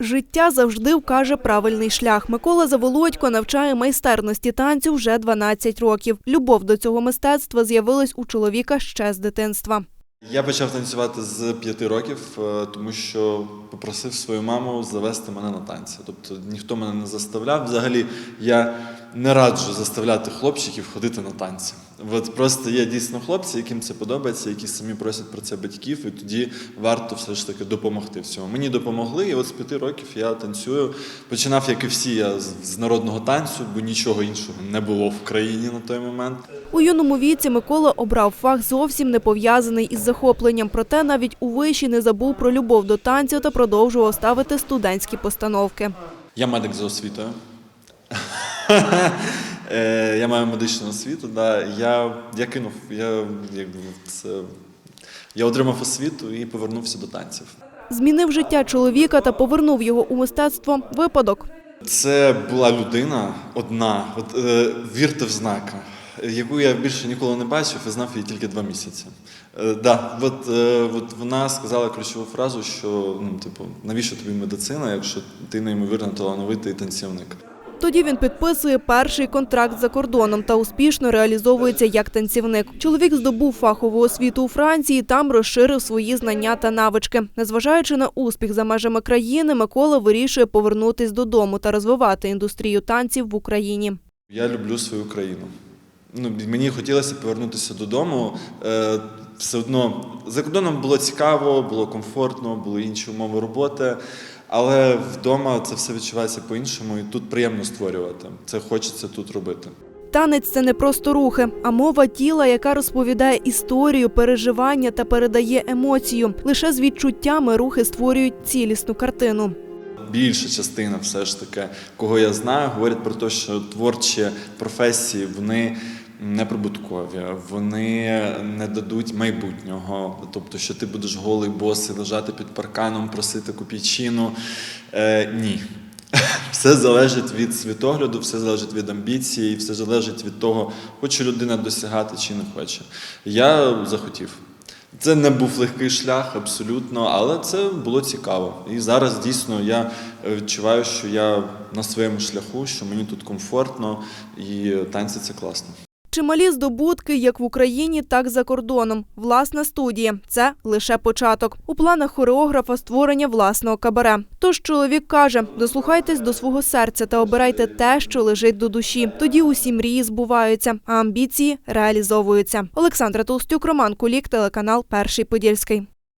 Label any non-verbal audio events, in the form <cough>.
Життя завжди вкаже правильний шлях. Микола Заволодько навчає майстерності танцю вже 12 років. Любов до цього мистецтва з'явилась у чоловіка ще з дитинства. Я почав танцювати з п'яти років, е, тому що попросив свою маму завести мене на танці. Тобто ніхто мене не заставляв. Взагалі я не раджу заставляти хлопчиків ходити на танці. От просто є дійсно хлопці, яким це подобається, які самі просять про це батьків, і тоді варто все ж таки допомогти в цьому. Мені допомогли, і от з п'яти років я танцюю. Починав, як і всі, я з- з народного танцю, бо нічого іншого не було в країні на той момент. У юному віці Микола обрав фах зовсім не пов'язаний із захопленням. Проте навіть у виші не забув про любов до танцю та продовжував ставити студентські постановки. Я медик за освітою. <laughs> Е, Я маю медичну освіту. Да. Я, я кинув, я, якби, це, я отримав освіту і повернувся до танців. Змінив життя чоловіка та повернув його у мистецтво випадок. Це була людина одна, от, е, вірте в знака, яку я більше ніколи не бачив і знав її тільки два місяці. Е, да, от, е, от вона сказала ключову фразу, що ну, типу, навіщо тобі медицина, якщо ти неймовірно талановитий танцівник. Тоді він підписує перший контракт за кордоном та успішно реалізовується як танцівник. Чоловік здобув фахову освіту у Франції, там розширив свої знання та навички. Незважаючи на успіх за межами країни, Микола вирішує повернутись додому та розвивати індустрію танців в Україні. Я люблю свою країну. Ну, мені хотілося повернутися додому. Е, все одно за кордоном було цікаво, було комфортно, були інші умови роботи. Але вдома це все відчувається по-іншому, і тут приємно створювати. Це хочеться тут робити. Танець це не просто рухи, а мова тіла, яка розповідає історію, переживання та передає емоцію. Лише з відчуттями рухи створюють цілісну картину. Більша частина, все ж таки, кого я знаю, говорять про те, що творчі професії вони неприбуткові, вони не дадуть майбутнього. Тобто, що ти будеш голий босий, лежати під парканом, просити копійчину. Е, ні. <laughs> Все залежить від світогляду, все залежить від амбіції, все залежить від того, хоче людина досягати чи не хоче. Я захотів. Це не був легкий шлях, абсолютно, але це було цікаво. І зараз дійсно я відчуваю, що я на своєму шляху, що мені тут комфортно, і танці це класно. Чималі здобутки як в Україні, так і за кордоном. Власна студія це лише початок. У планах хореографа створення власного кабаре. Тож чоловік каже: дослухайтесь до свого серця та обирайте те, що лежить до душі. Тоді усі мрії збуваються, а амбіції реалізовуються. Олександра Толстюк, Роман Кулік, телеканал Перший Подільський.